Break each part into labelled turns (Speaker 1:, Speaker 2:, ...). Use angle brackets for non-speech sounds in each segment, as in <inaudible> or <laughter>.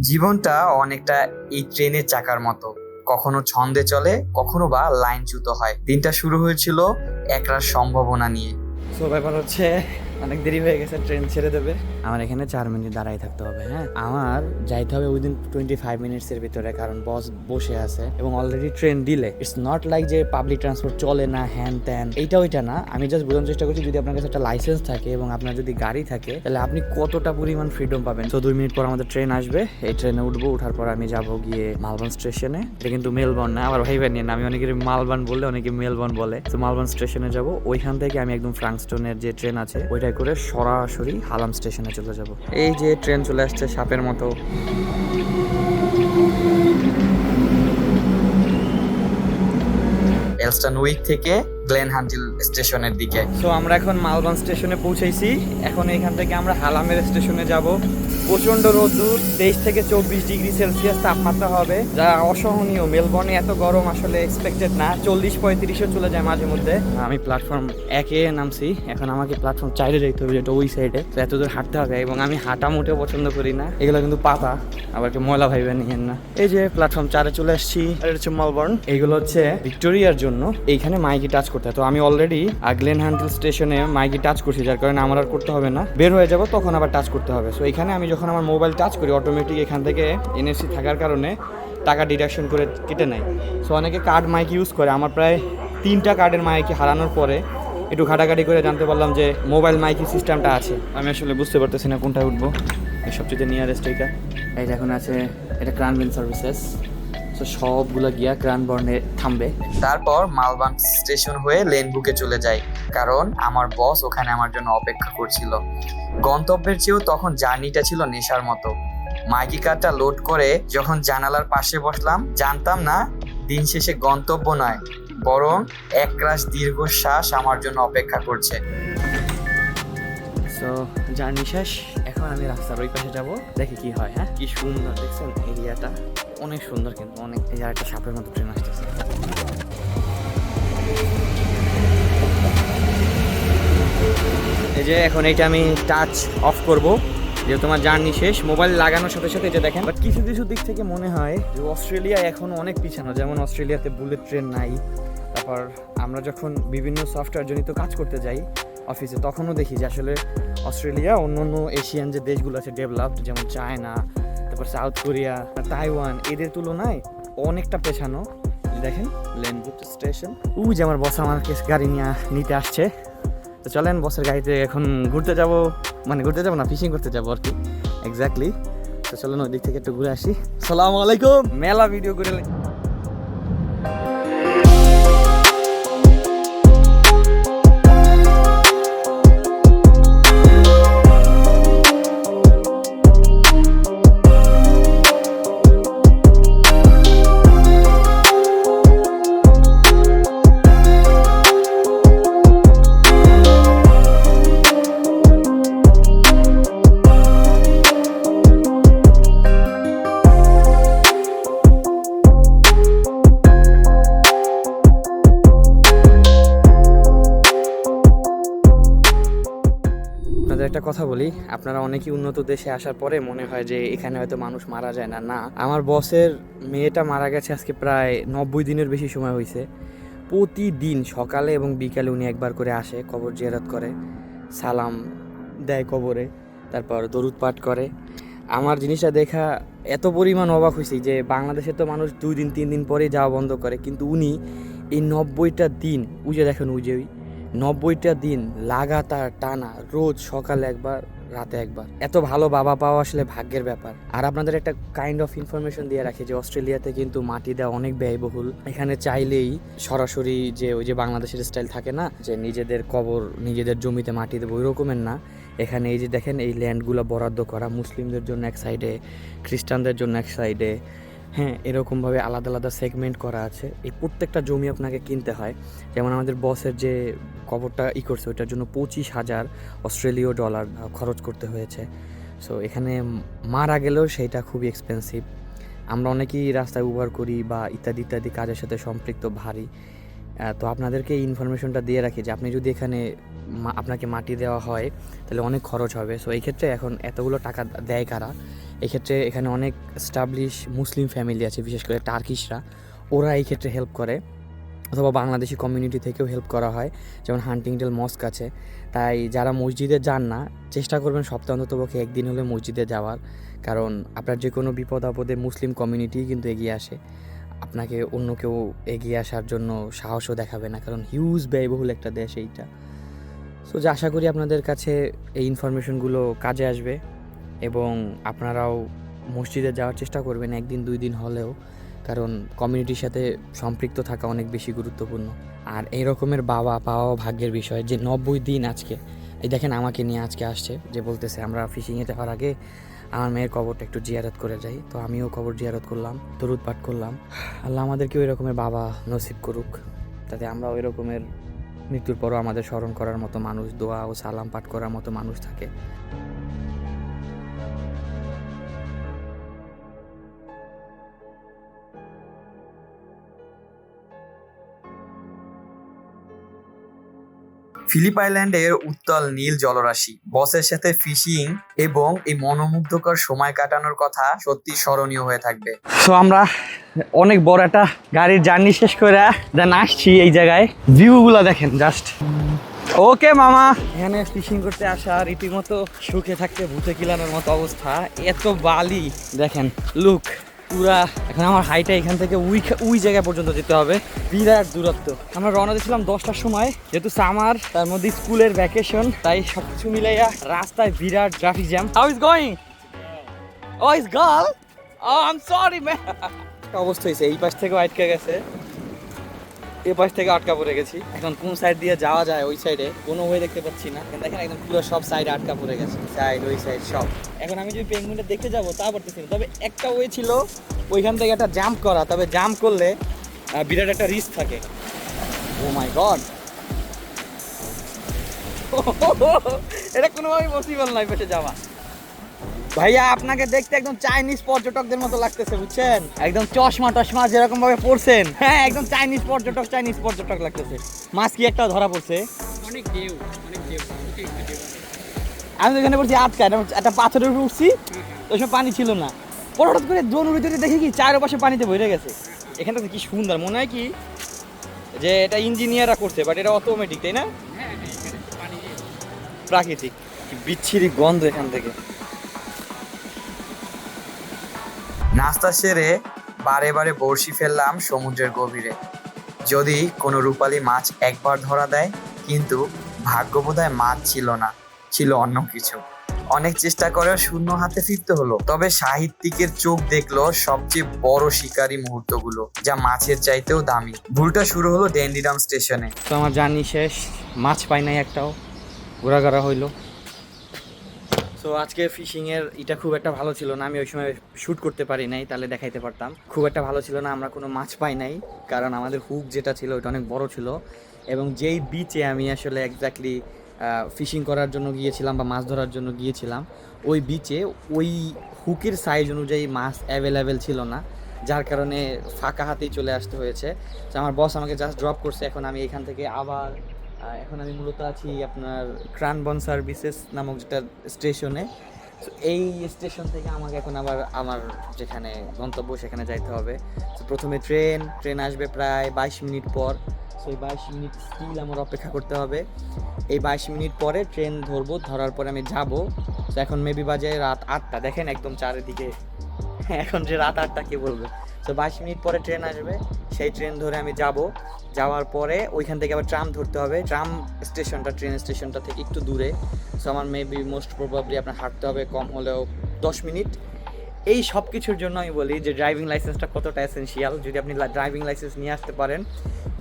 Speaker 1: জীবনটা অনেকটা এই ট্রেনের চাকার মতো। কখনো ছন্দে চলে, কখনো বা লাইনচ্যুত হয়। দিনটা শুরু হয়েছিল একরার সম্ভাবনা নিয়ে।
Speaker 2: ব্যাপার হচ্ছে অনেক দেরি হয়ে গেছে ট্রেন ছেড়ে দেবে। আমার এখানে চার মিনিট দাঁড়াই থাকতে হবে হ্যাঁ? আমার যাইতে হবে উইদিন টোয়েন্টি ফাইভ মিনিটসের ভিতরে, কারণ বস বসে আছে এবং অলরেডি ট্রেন দিলে। ইটস নট লাইক যে পাবলিক ট্রান্সপোর্ট চলে না, হ্যান ত্যান, এইটা ওইটা না। আমি জাস্ট বোঝানোর চেষ্টা করছি, যদি আপনার কাছে একটা লাইসেন্স থাকে এবং আপনার যদি গাড়ি থাকে, তাহলে আপনি কতটা পরিমাণ ফ্রিডম পাবেন? তো দুই মিনিট পর আমাদের ট্রেন আসবে। এই ট্রেনে উঠবো ওঠার পর আমি যাব গিয়ে মালবন স্টেশনে এটা কিন্তু মেলবর্ন না, আবার ভাইবেন নিয়ে না। আমি অনেকে মালবান বললে, অনেকে মেলবর্ন বলে। তো মালবান স্টেশনে যাব। ওইখান থেকে আমি একদম ফ্রাঙ্কস্টোনের যে ট্রেন আছে ওইটাই করে সরাসরি হালাম স্টেশনে চলে যাব। এই যে ট্রেন চলে আসছে সাপের মতো।
Speaker 1: এলস্টান উইক থেকে গ্লেন হান্টিল স্টেশনের দিকে।
Speaker 2: সো আমরা এখন মালবান স্টেশনে পৌঁছেছি। এখন এখান থেকে আমরা হালামের স্টেশনে যাব। প্রচণ্ড রোদ্দুর তেইশ থেকে চব্বিশ ডিগ্রি সেলসিয়াস তাপমাত্রা হবে। যা অসহনীয়। মেলবর্নে এত গরম আসলে এক্সপেক্টেড না। চল্লিশ পঁয়ত্রিশও চলে যায় মাঝে মধ্যে। আমি প্ল্যাটফর্ম একে নামছি। এখন আমাকে প্ল্যাটফর্ম চাইলে যেতে হবে যেটা ওই সাইডে তো এত দূর হাঁটতে হবে এবং আমি হাঁটা মোটেও পছন্দ করি না। এগুলো কিন্তু পাতা। আবার ময়লা ভাইবে নিয়েন না। এই যে প্ল্যাটফর্ম চারে চলে আসছি। মালবর্ন। এইগুলো হচ্ছে ভিক্টোরিয়ার জন্য। এইখানে মাইকে টাচ করতে হয়। তো আমি অলরেডি গ্লেন হ্যান্ডেল স্টেশনে মাইকি টাচ করছি, যার কারণে আমার আর করতে হবে না। বের হয়ে যাব, তখন আবার টাচ করতে হবে। সো এখানে আমি যখন আমার মোবাইল টাচ করি অটোমেটিক এখান থেকে এনএফসি থাকার কারণে টাকা ডিডাকশন করে কেটে নেয়। সো অনেকে কার্ড মাইক ইউজ করে। আমার প্রায় তিনটা কার্ডের মাইকি হারানোর পরে একটু ঘাটাঘাটি করে জানতে পারলাম যে মোবাইল মাইকি সিস্টেমটা আছে। আমি আসলে বুঝতে পারতেছি না কোনটা উঠবো। এই সবচেয়ে নিয়ারেস্ট এইটা। এইটা এখন আছে, এটা ক্রানবিন সার্ভিসেস সো সবগুলো গিয়া ক্রানবর্নে থামবে।
Speaker 1: তারপর মালবান স্টেশন হয়ে লেনবুকে চলে যাই কারণ আমার বস ওখানে আমার জন্য অপেক্ষা করছিল। গন্তব্যের চেয়েও তখন জার্নিটা ছিল নেশার মতো। মাইকি কারটা লোড করে যখন জানালার পাশে বসলাম, জানতাম না দিন শেষে গন্তব্য নয়, বরং একরাশ দীর্ঘশ্বাস আমার জন্য অপেক্ষা করছে।
Speaker 2: সো জার্নি শেষ, এখন আমি রাস্তার ওই পাশে যাব, দেখি কি হয় হ্যাঁ? কি সুন্দর, দেখছেন, এরিয়াটা। অনেক সুন্দর কিন্তু, অনেক এই আর একটা সাপের মতো ট্রেন আসতেছে। এই যে এখন এইটা আমি টাচ অফ করব, যেহেতু তোমার জার্নি শেষ মোবাইল লাগানোর সাথে সাথে এটা দেখেন বাট কিছু কিছু দিক থেকে মনে হয় যে অস্ট্রেলিয়া এখন অনেক পিছানো, যেমন অস্ট্রেলিয়াতে বুলেট ট্রেন নাই, তারপর আমরা যখন বিভিন্ন সফটওয়্যার জনিত কাজ করতে যাই অফিসে তখনও দেখি যে আসলে অস্ট্রেলিয়া অন্য অন্য এশিয়ান যে দেশগুলো আছে ডেভেলপড যেমন চায়না তারপর সাউথ কোরিয়া তাইওয়ান এদের তুলনায় অনেকটা পেছানো। দেখেন লেনবুট স্টেশন উ যে আমার বস আমার কেস গাড়ি নিয়ে নিতে আসছে। তো চলেন বসের গাড়িতে এখন ঘুরতে যাব। মানে ঘুরতে যাব না ফিশিং করতে যাব আর কি। এক্স্যাক্টলি তো চলেন ওই দিক থেকে একটু ঘুরে আসি। সালাম আলাইকুম। মেলা ভিডিও করে একটা কথা বলি, আপনারা অনেকেই উন্নত দেশে আসার পরে মনে হয় যে এখানে হয়তো মানুষ মারা যায় না। না, আমার বসের মেয়েটা মারা গেছে আজকে প্রায় নব্বই দিনের বেশি সময় হয়েছে প্রতিদিন সকালে এবং বিকালে উনি একবার করে আসে, কবর জিয়ারত করে, সালাম দেয় কবরে, তারপর দরুদ পাঠ করে। আমার জিনিসটা দেখা এত পরিমাণ অবাক হয়েছি যে বাংলাদেশে তো মানুষ দুই দিন, তিন দিন পরেই যাওয়া বন্ধ করে, কিন্তু উনি এই নব্বইটা দিন উজে দেখেন উজে ওই নব্বইটা দিন লাগাতার টানা, রোজ সকালে একবার, রাতে একবার। এত ভালো বাবা পাওয়া আসলে ভাগ্যের ব্যাপার। আর আপনাদের একটা কাইন্ড অফ ইনফরমেশন দিয়ে রাখি যে, অস্ট্রেলিয়াতে কিন্তু মাটি দেওয়া অনেক ব্যয়বহুল। এখানে চাইলেই সরাসরি যে, ওই যে বাংলাদেশের স্টাইল থাকে না, যে নিজেদের কবর, নিজেদের জমিতে মাটি দেবো ওই রকমের না। এখানে এই যে দেখেন, এই ল্যান্ডগুলো বরাদ্দ করা, মুসলিমদের জন্য এক সাইডে খ্রিস্টানদের জন্য এক সাইডে হ্যাঁ এরকমভাবে আলাদা আলাদা সেগমেন্ট করা আছে। এই প্রত্যেকটা জমি আপনাকে কিনতে হয়। যেমন আমাদের বসের যে কবরটা ই করছে, ওইটার জন্য পঁচিশ হাজার অস্ট্রেলীয় ডলার খরচ করতে হয়েছে। সো এখানে মারা গেলেও সেইটা খুবই এক্সপেন্সিভ আমরা অনেকেই রাস্তায় উবার করি বা ইত্যাদি ইত্যাদি কাজের সাথে সম্পৃক্ত ভারী। তো আপনাদেরকে এই ইনফরমেশনটা দিয়ে রাখি যে, আপনি যদি এখানে আপনাকে মাটি দেওয়া হয়, তাহলে অনেক খরচ হবে। সো এই ক্ষেত্রে এখন এতগুলো টাকা দেয় কারা? এক্ষেত্রে এখানে অনেক স্টাবলিশ মুসলিম ফ্যামিলি আছে, বিশেষ করে টার্কিশরা ওরা এই ক্ষেত্রে হেল্প করে। অথবা বাংলাদেশি কমিউনিটি থেকেও হেল্প করা হয়, যেমন হান্টিংডেল মস্ক আছে। তাই যারা মসজিদে যান না, চেষ্টা করবেন সপ্তাহ অন্ততপক্ষে একদিন হলে মসজিদে যাওয়ার। কারণ আপনার যে কোনো বিপদ আপদে মুসলিম কমিউনিটি কিন্তু এগিয়ে আসে। আপনাকে অন্য কেউ এগিয়ে আসার জন্য সাহসও দেখাবে না, কারণ হিউজ ব্যয়বহুল একটা দেশ এইটা। সো যে আশা করি আপনাদের কাছে এই ইনফরমেশনগুলো কাজে আসবে, এবং আপনারাও মসজিদে যাওয়ার চেষ্টা করবেন, একদিন দুই দিন হলেও। কারণ কমিউনিটির সাথে সম্পৃক্ত থাকা অনেক বেশি গুরুত্বপূর্ণ। আর এই রকমের বাবা পাওয়াও ভাগ্যের বিষয়, যে নব্বই দিন আজকে, এই দেখেন আমাকে নিয়ে আজকে আসছে, যে বলতেছে, আমরা ফিশিংয়ে যাওয়ার আগে আমার মেয়ের কবরটা একটু জিয়ারত করে যাই। তো আমিও কবর জিয়ারত করলাম, দরুদ পাঠ করলাম। আল্লাহ আমাদেরকে ওই রকমের বাবা নসিব করুক তাতে আমরা ওই রকমের মৃত্যুর পরও আমাদের স্মরণ করার মতো মানুষ, দোয়া ও সালাম পাঠ করার মতো মানুষ থাকে।
Speaker 1: ফিলিপ আইল্যান্ডের উত্তাল নীল জলরাশি, বসের সাথে ফিশিং এবং এই মনোমুগ্ধকর সময় কাটানোর কথা সত্যি স্মরণীয় হয়ে থাকবে।
Speaker 2: সো আমরা অনেক বড় একটা গাড়ির জার্নি শেষ করে দেন আসছি এই জায়গায়। ভিউগুলো দেখেন জাস্ট ওকে মামা। এখানে ফিশিং করতে আসা রীতিমতো সুখে থাকতে ভূতে কিলানোর মতো অবস্থা। এত বালি, দেখেন লুক পুরা, এখন আমার হাইটে এখান থেকে উই উই জায়গা পর্যন্ত যেতে হবে। বিরাট দূরত্ব। আমরা রওনা দিয়েছিলাম দশটার সময়, যেহেতু সামার তার মধ্যে স্কুলের ভ্যাকেশন তাই সব কিছু মিলাইয়া রাস্তায় বিরাট traffic jam how is going oh is girl I am sorry ma'am অবস্থা হয়েছে, এই পাশ থেকে আটকে গেছে। এই পাশ থেকে আটকা পড়ে গেছি। এখন কোন সাইড দিয়ে যাওয়া যায় ওই সাইডে কোনো ওয়ে দেখতে পাচ্ছি না। দেখেন একদম পুরো সব সাইড আটকা পড়ে গেছে। সাইড ওই সাইড সব। এখন আমি যদি পেঙ্গুইনটা দেখতে যাব, তা পারতেছি তবে একটা ওয়ে ছিল, ওইখান থেকে একটা জাম্প করা। তবে জাম্প করলে বিরাট একটা রিস্ক থাকে। ও মাই গড এটা কোনোভাবেই পসিবল নয় পেছে যাওয়া। ভাইয়া আপনাকে দেখতে একদম চাইনিজ পর্যটকদের মতো লাগতেছে বুঝছেন? একদম চশমা টশমা যেরকম ভাবে পড়ছেন হ্যাঁ একদম চাইনিজ পর্যটক চাইনিজ পর্যটক লাগতেছে। মাছ কি একটা ধরা পড়ছে?
Speaker 3: অনেক ঢেউ অনেক ঢেউ ওকে একটু ঢেউ।
Speaker 2: আমি তো এখানে পড়ছি আটকা একটা পাথরের উপরে উঠছি ওই সময় পানি ছিল না। পরে হঠাৎ করে দোন উড়ে উড়ে দেখি কি চারপাশে পানিতে ভরে গেছে। এখানটা কি সুন্দর মনে হয় কি যে এটা ইঞ্জিনিয়াররা করছে বাট এটা অটোমেটিক তাই না?
Speaker 3: হ্যাঁ হ্যাঁ
Speaker 2: প্রাকৃতিক বিচ্ছিরি গন্ধ এখান থেকে।
Speaker 1: নাস্তা সেরে বারে বারে বড়শি ফেললাম সমুদ্রের গভীরে। যদি কোনো রূপালী মাছ একবার ধরা দেয়, কিন্তু ভাগ্য বোধহয় মাছ ছিল না, ছিল অন্য কিছু। অনেক চেষ্টা করেও শূন্য হাতে ফিরতে হলো। তবে সাহিত্যিকের চোখ দেখল সবচেয়ে বড় শিকারী মুহূর্তগুলো, যা মাছের চাইতেও দামি। ভুলটা শুরু হলো ডেন্ডিডাম স্টেশনে।
Speaker 2: তো আমার জার্নি শেষ, মাছ পাই নাই একটাও, ঘোরাঘোরা হইল। সো আজকে ফিশিং এর এটা খুব একটা ভালো ছিল না। আমি ওই সময় শুট করতে পারি নাই, তাহলে দেখাইতে পারতাম। খুব একটা ভালো ছিল না, আমরা কোনো মাছ পাই নাই, কারণ আমাদের হুক যেটা ছিল ওটা অনেক বড় ছিল। এবং যেই বিচে আমি আসলে এক্স্যাক্টলি ফিশিং করার জন্য গিয়েছিলাম বা মাছ ধরার জন্য গিয়েছিলাম, ওই বিচে ওই হুকের সাইজ অনুযায়ী মাছ অ্যাভেলেবেল ছিল না, যার কারণে ফাঁকা হাতেই চলে আসতে হয়েছে। তো আমার বস আমাকে জাস্ট ড্রপ করছে, এখন আমি এখান থেকে আবার এখন আমি মূলত আছি আপনার ক্রানবন সার্ভিসেস নামক যেটা স্টেশনে। তো এই স্টেশন থেকে আমাকে এখন আবার আমার যেখানে গন্তব্য, সেখানে যাইতে হবে। তো প্রথমে ট্রেন ট্রেন আসবে প্রায় বাইশ মিনিট পর। সেই বাইশ মিনিট স্টিল আমার অপেক্ষা করতে হবে। এই বাইশ মিনিট পরে ট্রেন ধরবো, ধরার পরে আমি যাব। তো এখন মেবি বাজে রাত আটটা। দেখেন একদম চারিদিকে <laughs> এখন যে রাত আটটা কে বলবে? তো বাইশ মিনিট পরে ট্রেন আসবে, সেই ট্রেন ধরে আমি যাব। যাওয়ার পরে ওইখান থেকে আবার ট্রাম ধরতে হবে। ট্রাম স্টেশনটা, ট্রেন স্টেশনটা থেকে একটু দূরে। সো আমার মেবি মোস্ট প্রবাবলি আপনার হাঁটতে হবে কম হলেও দশ মিনিট। এই সব কিছুর জন্য আমি বলি যে ড্রাইভিং লাইসেন্সটা কতটা এসেন্সিয়াল যদি আপনি ড্রাইভিং লাইসেন্স নিয়ে আসতে পারেন,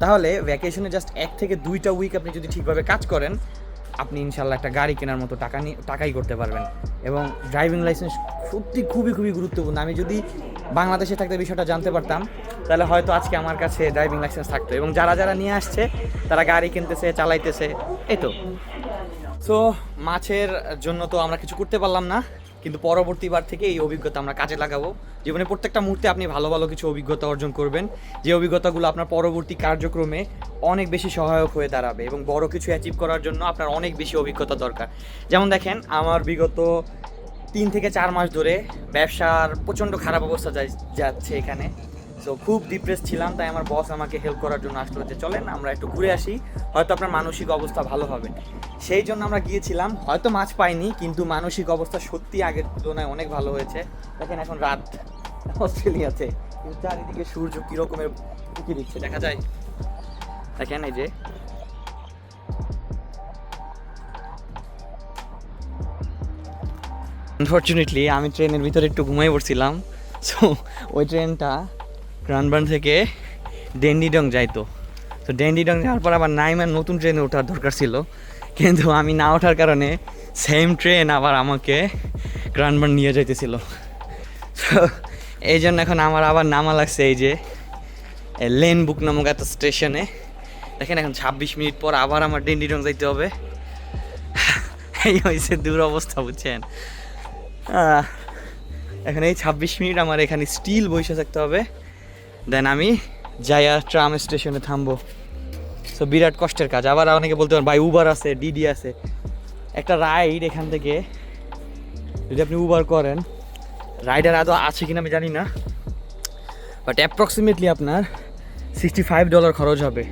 Speaker 2: তাহলে ভ্যাকেশনে জাস্ট এক থেকে দুইটা উইক আপনি যদি ঠিকভাবে কাজ করেন আপনি ইনশাল্লাহ একটা গাড়ি কেনার মতো টাকা নিয়ে টাকাই করতে পারবেন। এবং ড্রাইভিং লাইসেন্স সত্যি খুবই খুবই গুরুত্বপূর্ণ। আমি যদি বাংলাদেশে থাকতে বিষয়টা জানতে পারতাম, তাহলে হয়তো আজকে আমার কাছে ড্রাইভিং লাইসেন্স থাকতো। এবং যারা যারা নিয়ে আসছে, তারা গাড়ি কিনতেছে, চালাইতেছে, এই তো। সো মাছের জন্য তো আমরা কিছু করতে পারলাম না। কিন্তু পরবর্তীবার থেকে এই অভিজ্ঞতা আমরা কাজে লাগাবো। জীবনে প্রত্যেকটা মুহূর্তে আপনি ভালো ভালো কিছু অভিজ্ঞতা অর্জন করবেন। যে অভিজ্ঞতাগুলো আপনার পরবর্তী কার্যক্রমে অনেক বেশি সহায়ক হয়ে দাঁড়াবে এবং বড় কিছু অ্যাচিভ করার জন্য আপনার অনেক বেশি অভিজ্ঞতা দরকার। যেমন দেখেন, আমার বিগত তিন থেকে চার মাস ধরে ব্যবসার প্রচণ্ড খারাপ অবস্থা যাচ্ছে এখানে। সো খুব ডিপ্রেস ছিলাম, তাই আমার বস আমাকে হেল্প করার জন্য আসলো যে, চলেন, আমরা একটু ঘুরে আসি। হয়তো আপনার মানসিক অবস্থা ভালো হবে। সেই জন্য আমরা গিয়েছিলাম। হয়তো মাছ পাইনি, কিন্তু মানসিক অবস্থা সত্যি আগের তুলনায় অনেক ভালো হয়েছে। দেখেন এখন রাত অস্ট্রেলিয়াতে। চারিদিকে সূর্য কীরকমের উঁকি দিচ্ছে, দেখা যায়। দেখেন এই যে। আনফর্চুনেটলি আমি ট্রেনের ভিতরে একটু ঘুমাই পড়ছিলাম। সো ওই ট্রেনটা ক্রানবার্ন থেকে ডেন্ডিডং যাইতো। তো ডেন্ডিডং যাওয়ার পর আবার নাইমার নতুন ট্রেনে ওঠার দরকার ছিল। কিন্তু আমি না ওঠার কারণে সেম ট্রেন আবার আমাকে ক্রানবার্ন নিয়ে যাইতেছিল। এই জন্য এখন আমার আবার নামা লাগছে এই যে লেন বুক নামক একটা স্টেশনে। দেখেন এখন ছাব্বিশ মিনিট পর আবার আমার ডেন্ডিডং যাইতে হবে। এই হয়েছে দূর অবস্থা, বুঝছেন? এখন এই ছাব্বিশ মিনিট আমার এখানে স্টিল বসে থাকতে হবে। দেন আমি যাইয়া ট্রাম স্টেশনে থামবো। সো বিরাট কষ্টের কাজ। আবার অনেকে বলতে পারেন, ভাই উবার আছে ডিডি আছে। একটা রাইড এখান থেকে, যদি আপনি উবার করেন রাইডার আদৌ আছে কিনা আমি জানি না। বাট অ্যাপ্রক্সিমেটলি আপনার সিক্সটি ফাইভ ডলার খরচ হবে।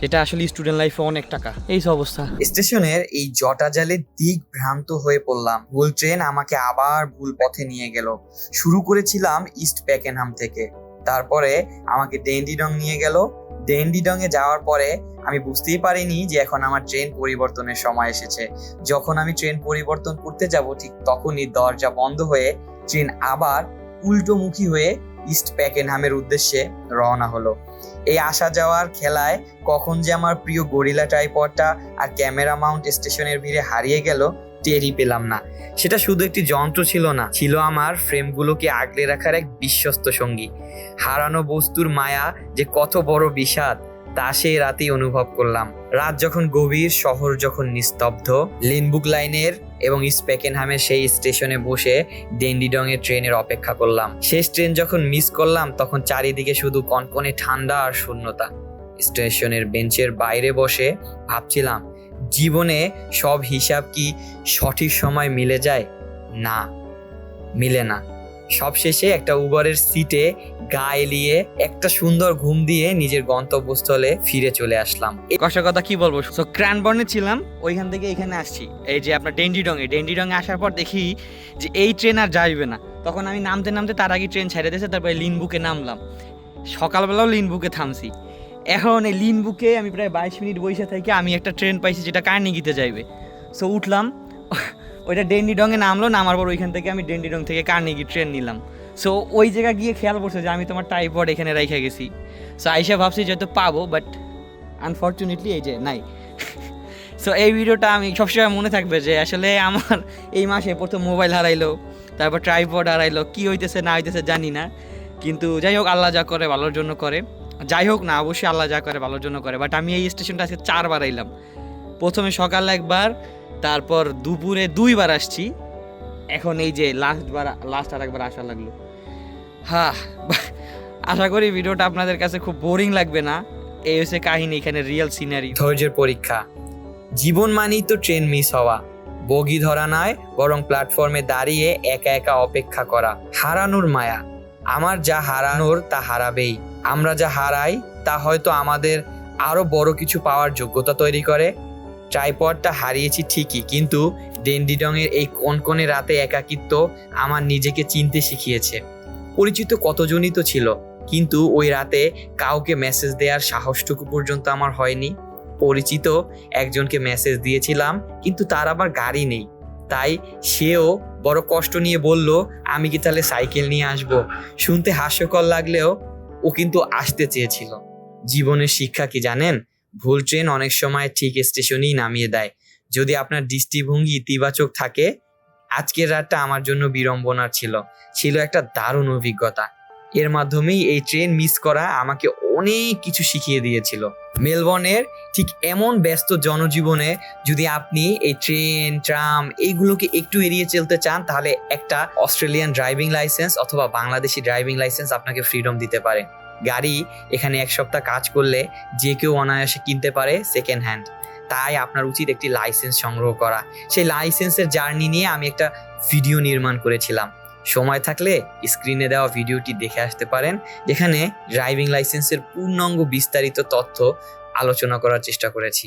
Speaker 2: যেটা আসলে স্টুডেন্ট লাইফে অনেক টাকা। এই অবস্থা।
Speaker 1: স্টেশনের এই জটাজালে দিক ভ্রান্ত হয়ে পড়লাম। ভুল ট্রেন আমাকে আবার ভুল পথে নিয়ে গেল। শুরু করেছিলাম ইস্ট প্যাকেনহাম থেকে। তারপরে আমাকে ডেন্ডিডং নিয়ে গেল। এ যাওয়ার পরে আমি বুঝতেই পারিনি যে এখন আমার ট্রেন পরিবর্তনের সময় এসেছে। যখন আমি ট্রেন পরিবর্তন করতে যাব ঠিক তখনই দরজা বন্ধ হয়ে ট্রেন আবার উল্টোমুখী হয়ে ইস্ট প্যাকেনহামের উদ্দেশ্যে রওনা হলো। এই আসা যাওয়ার খেলায় কখন যে আমার প্রিয় গরিলা ট্রাইপডটা আর ক্যামেরা মাউন্ট স্টেশনের ভিড়ে হারিয়ে গেল টেরই পেলাম না। সেটা শুধু একটি যন্ত্র ছিল না, ছিল আমার ফ্রেমগুলোকে আগলে রাখার এক বিশ্বস্ত সঙ্গী। হারানো বস্তুর মায়া যে কত বড় বিষাদ, তা সেই রাতেই অনুভব করলাম। রাত যখন গভীর, শহর যখন নিস্তব্ধ, লিনবুক লাইনের এবং স্পেকেনহামের সেই স্টেশনে বসে ডেন্ডিডং এর ট্রেনের অপেক্ষা করলাম। শেষ ট্রেন যখন মিস করলাম, তখন চারিদিকে শুধু কনকনে ঠান্ডা আর শূন্যতা। স্টেশনের বেঞ্চের বাইরে বসে ভাবছিলাম জীবনে সব হিসাব কি সঠিক সময় মিলে যায়? না, মিলে না। সবশেষে একটা উবারের সিটে গা এলিয়ে একটা সুন্দর ঘুম দিয়ে নিজের গন্তব্যস্থলে ফিরে চলে আসলাম।
Speaker 2: কষ্টের কথা কি বলব? সো ক্রানবর্নে ছিলাম, ওইখান থেকে এখানে আসছি। এই যে আপনার ডেন্ডিডংয়ে ডেন্ডিডংয়ে আসার পর দেখি যে এই ট্রেন আর যাইবে না। তখন আমি নামতে নামতে তার আগে ট্রেন ছেড়ে দিয়েছে, তারপরে লিনবুকে নামলাম। সকালবেলাও লিনবুকে থামছি। এখন এই লিন বুকে আমি প্রায় বাইশ মিনিট বসে থেকে আমি একটা ট্রেন পাইছি যেটা কার্নিগিতে যাইবে। সো উঠলাম, ওইটা ডেন্ডিডংয়ে নামলো, নামার পর ওইখান থেকে আমি ডেন্ডিডং থেকে কার্নিগি ট্রেন নিলাম। সো ওই জায়গা গিয়ে খেয়াল করছে যে আমি তোমার টাইপড এখানে রেখে গেছি। সো আইসা ভাবছি যেহেতু পাবো বাট আনফর্চুনেটলি এই যে নাই। সো এই ভিডিওটা আমি সবসময় মনে থাকবে যে আসলে আমার এই মাসে প্রথম মোবাইল হারাইলো, তারপর ট্রাইপড হারাইলো, কী হইতেছে না হইতেছে জানি না। কিন্তু যাই হোক, আল্লাহ যা করে, ভালোর জন্য করে। যাই হোক না, অবশ্যই আল্লাহ যা করে ভালোর জন্য করে। বাট আমি এই স্টেশনটা আজকে চারবার আইলাম। প্রথমে সকালে একবার, তারপর দুপুরে দুইবার আসছি। এখন এই যে লাস্ট বার লাস্ট আর একবার আসা লাগল। হ্যাঁ আশা করি ভিডিওটা আপনাদের কাছে খুব বোরিং লাগবে না। এই হচ্ছে কাহিনী, এখানে রিয়েল সিনারি
Speaker 1: ধৈর্যের পরীক্ষা। জীবন মানেই তো ট্রেন মিস হওয়া। বগি ধরা নয়, বরং প্ল্যাটফর্মে দাঁড়িয়ে একা একা অপেক্ষা করা। হারানোর মায়া। আমার যা হারানোর তা হারাবেই। আমরা যা হারাই, তা হয়তো আমাদের আরও বড় কিছু পাওয়ার যোগ্যতা তৈরি করে। ট্রাইপডটা হারিয়েছি ঠিকই, কিন্তু ডেন্ডিডংয়ের এই কনকনে রাতে একাকিত্ব আমার নিজেকে চিনতে শিখিয়েছে। পরিচিত কতজনই তো ছিল, কিন্তু ওই রাতে কাউকে মেসেজ দেওয়ার সাহসটুকু পর্যন্ত আমার হয়নি। পরিচিত একজনকে মেসেজ দিয়েছিলাম, কিন্তু তার আবার গাড়ি নেই। তাই সেও বড় কষ্ট নিয়ে বলল, আমি কি তাহলে সাইকেল নিয়ে আসব? শুনতে হাস্যকর লাগলেও ও কিন্তু আসতে চেয়েছিল। জীবনের শিক্ষা কি জানেন? ভুল ট্রেন অনেক সময় ঠিক স্টেশনেই নামিয়ে দেয়। যদি আপনার দৃষ্টিভঙ্গি ইতিবাচক থাকে, আজকের রাতটা আমার জন্য বিড়ম্বনার ছিল। ছিল একটা দারুণ অভিজ্ঞতা। এর মাধ্যমেই এই ট্রেন মিস করা আমাকে অনেক কিছু শিখিয়ে দিয়েছিল। মেলবর্নের ঠিক এমন ব্যস্ত জনজীবনে যদি আপনি এই ট্রেন ট্রাম এইগুলোকে একটু এড়িয়ে চলতে চান, তাহলে একটা অস্ট্রেলিয়ান ড্রাইভিং লাইসেন্স অথবা বাংলাদেশি ড্রাইভিং লাইসেন্স আপনাকে ফ্রিডম দিতে পারে। গাড়ি এখানে এক সপ্তাহ কাজ করলে যে কেউ অনায়াসে কিনতে পারে সেকেন্ড হ্যান্ড তাই আপনার উচিত একটি লাইসেন্স সংগ্রহ করা। সেই লাইসেন্সের জার্নি নিয়ে আমি একটা ভিডিও নির্মাণ করেছিলাম। সময় থাকলে স্ক্রিনে দেওয়া ভিডিওটি দেখে আসতে পারেন, যেখানে ড্রাইভিং লাইসেন্সের পূর্ণাঙ্গ বিস্তারিত তথ্য আলোচনা করার চেষ্টা করেছি।